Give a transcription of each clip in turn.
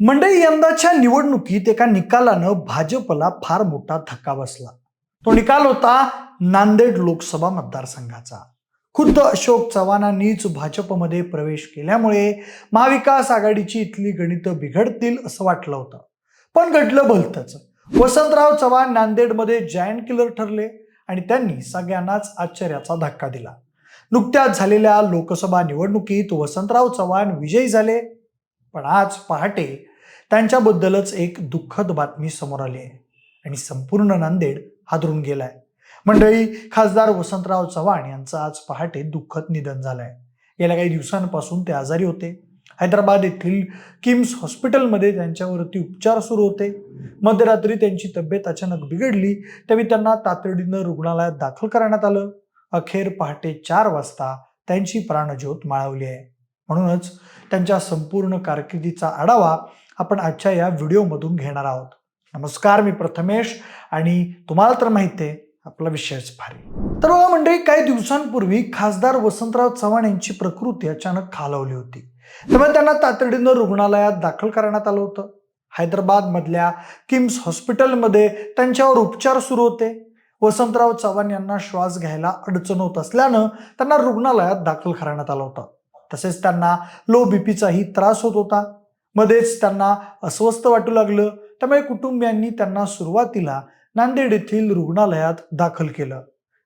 मंडळी यंदाच्या निवडणुकीत एका निकालानं भाजपला फार मोठा धक्का बसला. तो निकाल होता नांदेड लोकसभा मतदारसंघाचा. खुद्द अशोक चव्हाणांनीच भाजपमध्ये प्रवेश केल्यामुळे महाविकास आघाडीची इथली गणितं बिघडतील असं वाटलं होतं. पण घडलं भलतंच. वसंतराव चव्हाण नांदेडमध्ये जायंट किलर ठरले आणि त्यांनी सगळ्यांनाच आश्चर्याचा धक्का दिला. नुकत्याच झालेल्या लोकसभा निवडणुकीत वसंतराव चव्हाण विजयी झाले. पण आज पहाटे त्यांच्याबद्दलच एक दुःखद बातमी समोर आली आहे. आणि संपूर्ण नांदेड हादरून गेलाय. मंडळी खासदार वसंतराव चव्हाण यांचं आज पहाटे दुःखद निधन झालंय. गेल्या काही दिवसांपासून ते आजारी होते. हैदराबाद येथील किम्स हॉस्पिटलमध्ये त्यांच्यावरती उपचार सुरू होते. मध्यरात्री त्यांची तब्येत अचानक बिघडली त्यावेळी त्यांना तातडीनं रुग्णालयात दाखल करण्यात आलं. अखेर पहाटे चार वाजता त्यांची प्राणज्योत माळवली आहे. म्हणूनच त्यांच्या संपूर्ण कारकिर्दीचा आढावा आपण आजच्या या व्हिडिओमधून घेणार आहोत. नमस्कार मी प्रथमेश आणि तुम्हाला तर माहिती आहे आपला विषयच भारी. तर बघा मंडळी काही दिवसांपूर्वी खासदार वसंतराव चव्हाण यांची प्रकृती अचानक खालावली होती. त्यामुळे त्यांना तातडीनं रुग्णालयात दाखल करण्यात आलं होतं. हैदराबाद मधल्या किम्स हॉस्पिटलमध्ये त्यांच्यावर उपचार सुरू होते. वसंतराव चव्हाण यांना श्वास घ्यायला अडचण होत असल्यानं त्यांना रुग्णालयात दाखल करण्यात आलं होतं. तसेच त्यांना लो बीपीचाही त्रास होत होता. मध्येच त्यांना अस्वस्थ वाटू लागलं. त्यामुळे कुटुंबियांनी त्यांना सुरुवातीला नांदेड येथील रुग्णालयात दाखल केलं.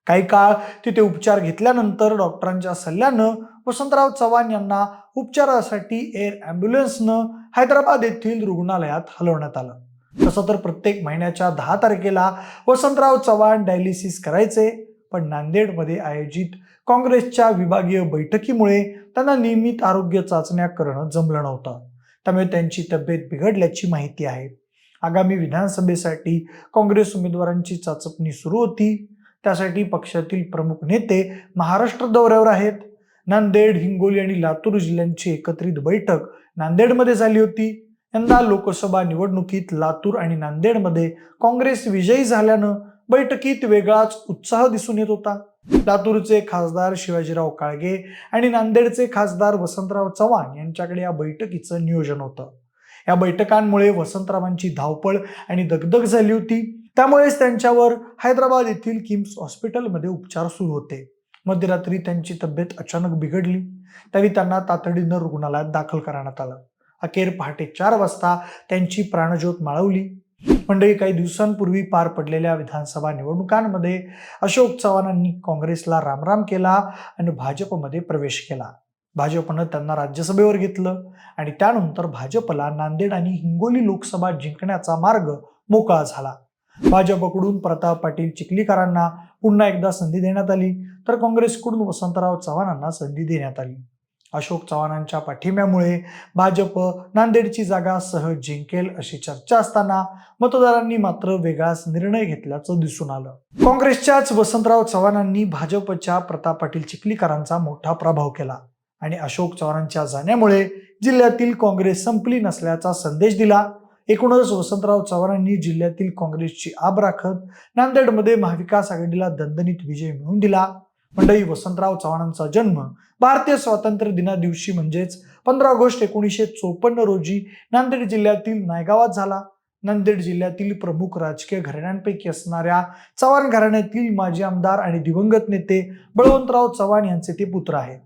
काही काळ तिथे उपचार घेतल्यानंतर डॉक्टरांच्या सल्ल्यानं वसंतराव चव्हाण यांना उपचारासाठी एअर ॲम्ब्युलन्सनं हैदराबाद येथील रुग्णालयात हलवण्यात आलं. तसं तर प्रत्येक महिन्याच्या दहा तारखेला वसंतराव चव्हाण डायलिसिस करायचे. पण नांदेडमध्ये आयोजित काँग्रेसच्या विभागीय बैठकीमुळे त्यांना नियमित आरोग्य चाचण्या करणं जमलं नव्हतं. त्यामुळे त्यांची तब्येत बिघडल्याची माहिती आहे. आगामी विधानसभेसाठी काँग्रेस उमेदवारांची चाचपणी सुरू होती. त्यासाठी पक्षातील प्रमुख नेते महाराष्ट्र दौऱ्यावर आहेत. नांदेड हिंगोली आणि लातूर जिल्ह्यांची एकत्रित बैठक नांदेडमध्ये झाली होती. यंदा लोकसभा निवडणुकीत लातूर आणि नांदेडमध्ये काँग्रेस विजयी झाल्यानं बैठकीत वेगळाच उत्साह दिसून येत होता. लातूरचे खासदार शिवाजीराव काळगे आणि नांदेडचे खासदार वसंतराव चव्हाण यांच्याकडे या बैठकीचं नियोजन होतं. या बैठकांमुळे वसंतरावांची धावपळ आणि दगदग झाली होती. त्यामुळेच त्यांच्यावर हैदराबाद येथील किम्स हॉस्पिटलमध्ये उपचार सुरू होते. मध्यरात्री त्यांची तब्येत अचानक बिघडली. त्यावेळी त्यांना तातडीनं रुग्णालयात दाखल करण्यात आलं. अखेर पहाटे चार वाजता त्यांची प्राणज्योत माळवली. मंडळी काही दिवसांपूर्वी पार पडलेल्या विधानसभा निवडणुकांमध्ये अशोक चव्हाणांनी काँग्रेसला रामराम केला आणि भाजपमध्ये प्रवेश केला. भाजपनं त्यांना राज्यसभेवर घेतलं आणि त्यानंतर भाजपला नांदेड आणि हिंगोली लोकसभा जिंकण्याचा मार्ग मोकळा झाला. भाजपकडून प्रताप पाटील चिखलीकरांना पुन्हा एकदा संधी देण्यात आली तर काँग्रेसकडून वसंतराव चव्हाणांना संधी देण्यात आली. अशोक चव्हाणांच्या पाठिंब्यामुळे भाजप नांदेडची जागा सहज जिंकेल अशी चर्चा असताना मतदारांनी मात्र वेगळाच निर्णय घेतल्याचं दिसून आलं. काँग्रेसच्याच वसंतराव चव्हाणांनी भाजपच्या प्रताप पाटील चिखलीकरांचा मोठा प्रभाव केला आणि अशोक चव्हाणांच्या जाण्यामुळे जिल्ह्यातील काँग्रेस संपली नसल्याचा संदेश दिला. एकूणच वसंतराव चव्हाणांनी जिल्ह्यातील काँग्रेसची आब राखत नांदेडमध्ये महाविकास आघाडीला दणदणीत विजय मिळवून दिला. मंडळी वसंतराव चव्हाणांचा जन्म भारतीय स्वातंत्र्य दिना दिवशी म्हणजेच पंधरा ऑगस्ट एकोणीसशे चोपन्न रोजी नांदेड जिल्ह्यातील नायगावात झाला. नांदेड जिल्ह्यातील प्रमुख राजकीय घराण्यांपैकी असणाऱ्या चव्हाण घराण्यातील माजी आमदार आणि दिवंगत नेते बळवंतराव चव्हाण यांचे ते पुत्र आहेत.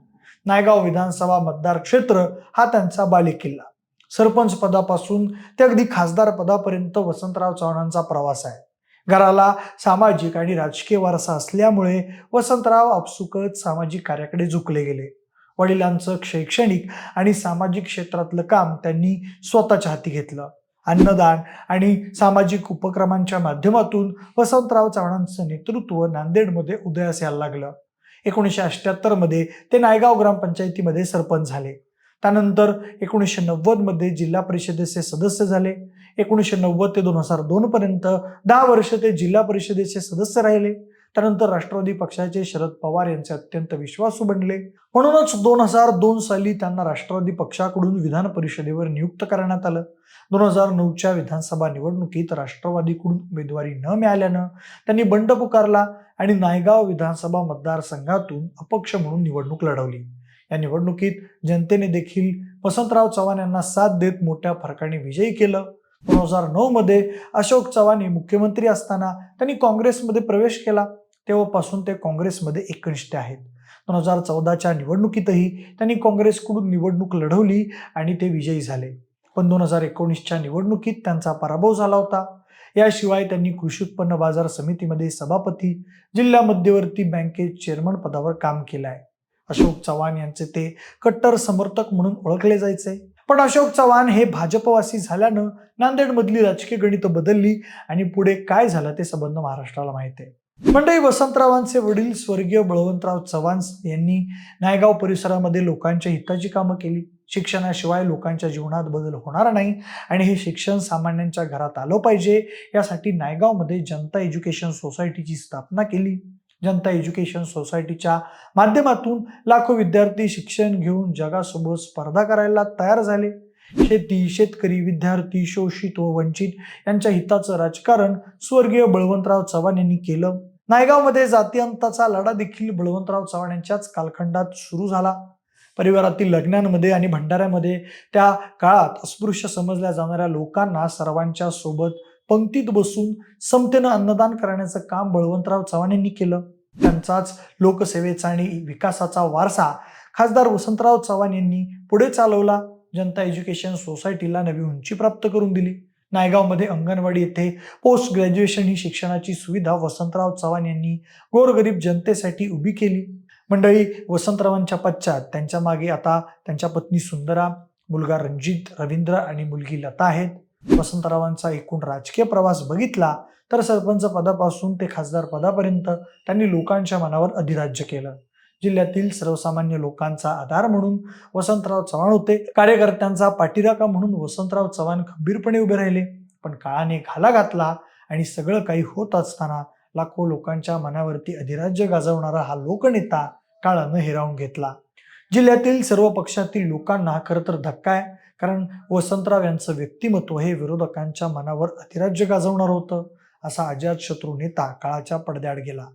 नायगाव विधानसभा मतदार क्षेत्र हा त्यांचा बालेकिल्ला. सरपंच पदापासून ते अगदी खासदार पदापर्यंत वसंतराव चव्हाणांचा प्रवास आहे. घराला सामाजिक आणि राजकीय वारसा असल्यामुळे वसंतराव आपसुकच सामाजिक कार्याकडे झुकले गेले. वडिलांचं शैक्षणिक आणि सामाजिक क्षेत्रातलं काम त्यांनी स्वतःच्या हाती घेतलं. अन्नदान आणि सामाजिक उपक्रमांच्या माध्यमातून वसंतराव चव्हाणांचं नेतृत्व नांदेडमध्ये उदयास यायला लागलं. एकोणीसशे अठ्ठ्याहत्तरमध्ये ते नायगाव ग्रामपंचायतीमध्ये सरपंच झाले. त्यानंतर एकोणीसशे नव्वदमध्ये जिल्हा परिषदेचे सदस्य झाले. एकोणीसशे नव्वद ते दोन हजार दोन पर्यंत दहा वर्ष ते जिल्हा परिषदेचे सदस्य राहिले. त्यानंतर राष्ट्रवादी पक्षाचे शरद पवार यांचे अत्यंत विश्वासू बनले. म्हणूनच दोन हजार दोन साली त्यांना राष्ट्रवादी पक्षाकडून विधान परिषदेवर नियुक्त करण्यात आलं. दोन हजार नऊच्या विधानसभा निवडणुकीत राष्ट्रवादीकडून उमेदवारी न मिळाल्यानं त्यांनी बंड पुकारला आणि नायगाव विधानसभा मतदारसंघातून अपक्ष म्हणून निवडणूक लढवली. या निवडणुकीत जनतेने देखील वसंतराव चव्हाण यांना साथ देत मोठ्या फरकाने विजयी केलं. दोन हजार नऊमध्ये अशोक चव्हाण हे मुख्यमंत्री असताना त्यांनी काँग्रेसमध्ये प्रवेश केला. तेव्हापासून ते काँग्रेसमध्ये एकनिष्ठ आहेत. दोन हजार चौदाच्या निवडणुकीतही त्यांनी काँग्रेसकडून निवडणूक लढवली आणि ते विजयी झाले. पण दोन हजार एकोणीसच्या निवडणुकीत त्यांचा पराभव झाला होता. याशिवाय त्यांनी कृषी उत्पन्न बाजार समितीमध्ये सभापती जिल्हा मध्यवर्ती बँकेत चेअरमन पदावर काम केलं आहे अशोक चव्हाण यांचे ते कट्टर समर्थक म्हणून ओळखले जायचे. पण अशोक चव्हाण हे भाजपवासी झाल्यानं नांदेडमधली राजकीय गणितं बदलली आणि पुढे काय झालं ते संबंध महाराष्ट्राला माहिती आहे. मंडळी वसंतरावांचे वडील स्वर्गीय बळवंतराव चव्हाण यांनी नायगाव परिसरामध्ये लोकांच्या हिताची कामं केली. शिक्षणाशिवाय लोकांच्या जीवनात बदल होणार नाही आणि हे शिक्षण सामान्यांच्या घरात आलं पाहिजे. यासाठी नायगावमध्ये जनता एज्युकेशन सोसायटीची स्थापना केली. जनता एज्युकेशन सोसायटीच्या माध्यमातून लाखो विद्यार्थी शिक्षण घेऊन जगासोबत स्पर्धा करायला तयार झाले. शेती शेतकरी विद्यार्थी शोषित व वंचित यांच्या हिताचं राजकारण स्वर्गीय बळवंतराव चव्हाण यांनी केलं. नायगावमध्ये जातीअंताचा लढा देखील बळवंतराव चव्हाण यांच्याच कालखंडात सुरू झाला. परिवारातील लग्नांमध्ये आणि भंडाऱ्यामध्ये त्या काळात अस्पृश्य समजल्या जाणाऱ्या लोकांना सर्वांच्या सोबत पंक्तीत बसून समतेनं अन्नदान करण्याचं काम बळवंतराव चव्हाण यांनी केलं. त्यांचाच लोकसेवेचा आणि विकासाचा वारसा खासदार वसंतराव चव्हाण यांनी पुढे चालवला. जनता एज्युकेशन सोसायटीला नवी उंची प्राप्त करून दिली. नायगावमध्ये अंगणवाडी येथे पोस्ट ग्रॅज्युएशन ही शिक्षणाची सुविधा वसंतराव चव्हाण यांनी गोरगरीब जनतेसाठी उभी केली. मंडळी वसंतरावांच्या पश्चात त्यांच्या मागे आता त्यांच्या पत्नी सुंदरा मुलगा रणजित रवींद्र आणि मुलगी लता आहेत. वसंतरावांचा एकूण राजकीय प्रवास बघितला तर सरपंच पदापासून ते खासदार पदापर्यंत त्यांनी लोकांच्या मनावर अधिराज्य केलं. जिल्ह्यातील सर्वसामान्य लोकांचा आधार म्हणून वसंतराव चव्हाण होते. कार्यकर्त्यांचा पाठीराखा म्हणून वसंतराव चव्हाण खंबीरपणे उभे राहिले. पण काळाने घाला घातला आणि सगळं काही होत असताना लाखो लोकांच्या मनावरती अधिराज्य गाजवणारा हा लोकनेता काळानं हिरावून घेतला. जिल्ह्यातील सर्व पक्षातील लोकांना खरं तर धक्का आहे. कारण वसंतराव यांचं व्यक्तिमत्व हे विरोधकांच्या मनावर अतिराज्य गाजवणार होतं असा अजात शत्रू नेता काळाच्या पडद्याआड गेला.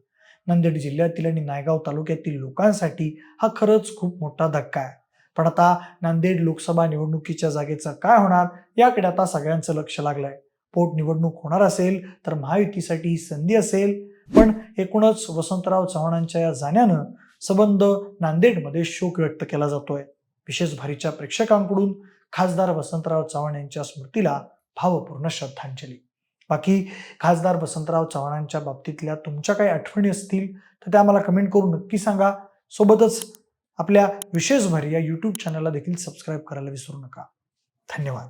नांदेड जिल्ह्यातील आणि नायगाव तालुक्यातील लोकांसाठी हा खरंच खूप मोठा धक्का आहे. पण आता नांदेड लोकसभा निवडणुकीच्या जागेचं काय होणार याकडे आता सगळ्यांचं लक्ष लागलंय. पोटनिवडणूक होणार असेल तर महायुतीसाठी ही संधी असेल. पण एकूणच वसंतराव चव्हाणांच्या या जाण्यानं संबंध नांदेडमध्ये शोक व्यक्त केला जातोय. विशेष भारीच्या प्रेक्षकांकडून खासदार वसंतराव चव्हाण यांच्या स्मृतीला भावपूर्ण श्रद्धांजली. बाकी खासदार वसंतराव चव्हाणांच्या बाबतीतल्या तुमच्या काही आठवणी असतील तर त्या मला कमेंट करून नक्की सांगा. सोबतच आपल्या विशेष भर या यूट्यूब चॅनलला देखील सबस्क्राईब करायला विसरू नका. धन्यवाद.